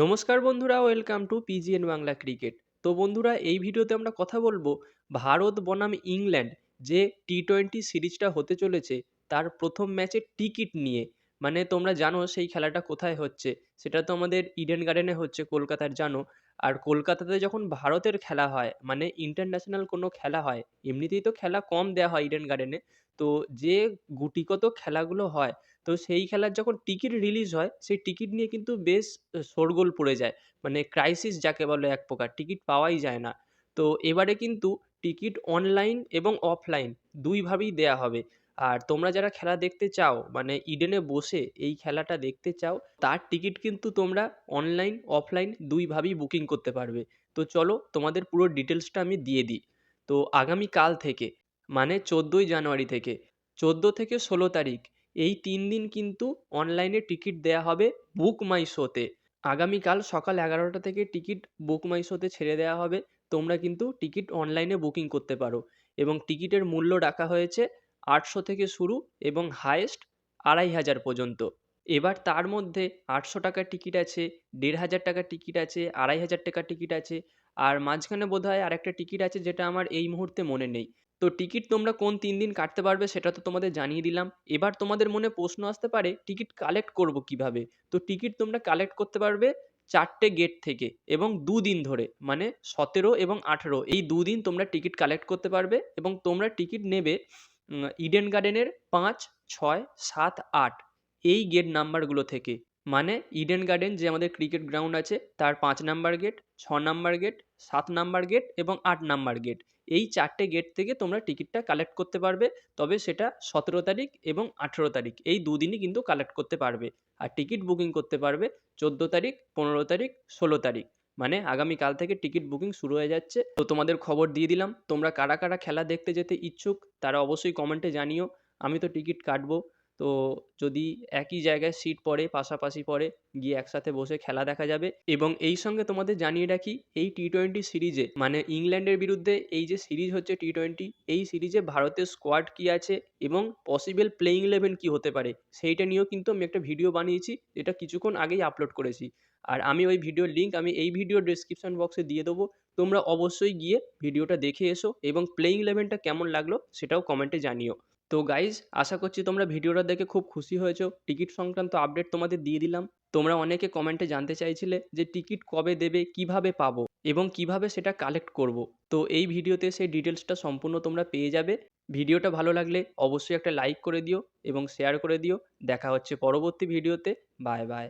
নমস্কার বন্ধুরা, welcome to PGN Bangla cricket. তো বন্ধুরা, এই ভিডিওতে আমরা কথা বলব ভারত বনাম ইংল্যান্ড, যে টি টোয়েন্টি সিরিজটা হতে চলেছে, তার প্রথম ম্যাচের টিকিট নিয়ে। মানে তোমরা জানো সেই খেলাটা কোথায় হচ্ছে, সেটা তো আমাদের ইডেন গার্ডেনে হচ্ছে, কলকাতার জানো। আর কলকাতাতে যখন ভারতের খেলা হয় মানে ইন্টারন্যাশনাল কোনো খেলা হয়, এমনিতেই তো খেলা কম দেওয়া হয় ইডেন গার্ডেনে তো যে গুটিকত খেলাগুলো হয়, তো সেই খেলার যখন টিকিট রিলিজ হয়, সেই টিকিট নিয়ে কিন্তু বেশ শোরগোল পড়ে যায়। মানে ক্রাইসিস যাকে বলে এক প্রকার টিকিট পাওয়াই যায় না। তো এবারে কিন্তু টিকিট অনলাইন এবং অফলাইন দুইভাবেই দেয়া হবে। আর তোমরা যারা খেলা দেখতে চাও মানে ইডেনে বসে এই খেলাটা দেখতে চাও, তার টিকিট কিন্তু তোমরা অনলাইন অফলাইন দুইভাবেই বুকিং করতে পারবে। তো চলো তোমাদের পুরো ডিটেলসটা আমি দিয়ে দিই। তো আগামী কাল থেকে মানে চোদ্দোই জানুয়ারি থেকে, চোদ্দ থেকে ষোলো তারিখ, এই তিন দিন কিন্তু অনলাইনে টিকিট দেয়া হবে বুক মাই শোতে আগামীকাল সকাল এগারোটা থেকে টিকিট বুক মাই শোতে ছেড়ে দেওয়া হবে, তোমরা কিন্তু টিকিট অনলাইনে বুকিং করতে পারো। এবং টিকিটের মূল্য রাখা হয়েছে আটশো থেকে শুরু এবং হায়েস্ট আড়াই হাজার পর্যন্ত। এবার তার মধ্যে আটশো টাকার টিকিট আছে, দেড় হাজার টাকার টিকিট আছে, আড়াই হাজার টাকার টিকিট আছে আর মাঝখানে বোধহয় আরেকটা টিকিট আছে যেটা আমার এই মুহূর্তে মনে নেই। তো টিকিট তোমরা কোন তিন দিন কাটতে পারবে সেটা তো তোমাদের জানিয়ে দিলাম। এবার তোমাদের মনে প্রশ্ন আসতে পারে টিকিট কালেক্ট করব কীভাবে? তো টিকিট তোমরা কালেক্ট করতে পারবে চারটে গেট থেকে এবং দুদিন ধরে মানে সতেরো এবং আঠেরো। এই দুদিন তোমরা টিকিট কালেক্ট করতে পারবে এবং তোমরা টিকিট নেবে ইডেন গার্ডেনের পাঁচ, ছয়, সাত, আট এই গেট নাম্বারগুলো থেকে। মানে ইডেন গার্ডেন যে আমাদের ক্রিকেট গ্রাউন্ড আছে, তার পাঁচ নাম্বার গেট ছ নাম্বার গেট সাত নাম্বার গেট এবং আট নাম্বার গেট এই চারটে গেট থেকে তোমরা টিকিটটা কালেক্ট করতে পারবে, তবে সেটা সতেরো তারিখ এবং আঠেরো তারিখ এই দুদিনই কিন্তু কালেক্ট করতে পারবে। আর টিকিট বুকিং করতে পারবে চোদ্দ তারিখ, পনেরো তারিখ, ষোলো তারিখ। মানে আগামীকাল থেকে টিকিট বুকিং শুরু হয়ে যাচ্ছে। তো তোমাদের খবর দিয়ে দিলাম। তোমরা কারা কারা খেলা দেখতে যেতে ইচ্ছুক, তারা অবশ্যই কমেন্টে জানিও। আমি তো টিকিট কাটবো। তো যদি একই জায়গায় সিট পড়ে, পাশাপাশি পড়ে, গিয়ে একসাথে বসে খেলা দেখা যাবে এবং এই সঙ্গে তোমাদের জানিয়ে রাখি, এই টি টোয়েন্টি সিরিজে মানে ইংল্যান্ডের বিরুদ্ধে এই যে সিরিজ হচ্ছে টি টোয়েন্টি এই সিরিজে ভারতের স্কোয়াড কী আছে এবং পসিবল প্লেইং ইলেভেন কী হতে পারে, সেইটা নিয়েও কিন্তু আমি একটা ভিডিও বানিয়েছি, যেটা কিছুক্ষণ আগেই আপলোড করেছি। আর আমি ওই ভিডিওর লিঙ্ক আমি এই ভিডিও ডিসক্রিপশন বক্সে দিয়ে দেবো, তোমরা অবশ্যই গিয়ে ভিডিওটা দেখে এসো এবং প্লেইং ইলেভেনটা কেমন লাগল সেটাও কমেন্টে জানিও। তো গাইজ আশা করছি তোমরা ভিডিওটা দেখে খুব খুশি হয়েছো। টিকিট সংক্রান্ত আপডেট তোমাদের দিয়ে দিলাম। তোমরা অনেকে কমেন্টে জানতে চাইছিলে যে টিকিট কবে দেবে, কীভাবে পাবো এবং কীভাবে সেটা কালেক্ট করব। তো এই ভিডিওতে সেই ডিটেলসটা সম্পূর্ণ তোমরা পেয়ে যাবে। ভিডিওটা ভালো লাগলে অবশ্যই একটা লাইক করে দিও এবং শেয়ার করে দিও। দেখা হচ্ছে পরবর্তী ভিডিওতে। Bye bye